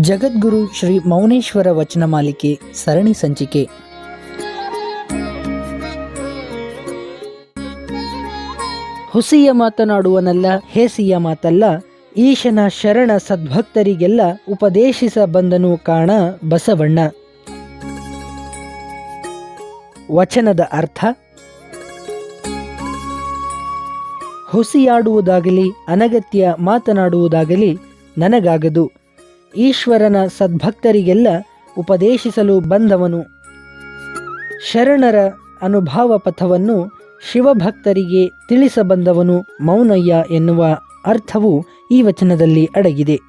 ಜಗದ್ಗುರು ಶ್ರೀ ಮೌನೇಶ್ವರ ವಚನ ಮಾಲಿಕೆ ಸರಣಿ ಸಂಚಿಕೆ. ಹುಸಿಯ ಮಾತನಾಡುವನಲ್ಲ, ಹೇಸಿಯ ಮಾತಲ್ಲ, ಈಶನ ಶರಣ ಸದ್ಭಕ್ತರಿಗೆಲ್ಲ ಉಪದೇಶಿಸ ಬಂದನು ಕಾಣ ಬಸವಣ್ಣ. ವಚನದ ಅರ್ಥ, ಹುಸಿಯಾಡುವುದಾಗಲಿ, ಅನಗತ್ಯ ಮಾತನಾಡುವುದಾಗಲಿ ನನಗಾಗದು. ಈಶ್ವರನ ಸದ್ಭಕ್ತರಿಗೆಲ್ಲ ಉಪದೇಶಿಸಲು ಬಂದವನು. ಶರಣರ ಅನುಭಾವ ಪಥವನ್ನು ಶಿವಭಕ್ತರಿಗೆ ತಿಳಿಸಬಂದವನು ಮೌನಯ್ಯ ಎನ್ನುವ ಅರ್ಥವು ಈ ವಚನದಲ್ಲಿ ಅಡಗಿದೆ.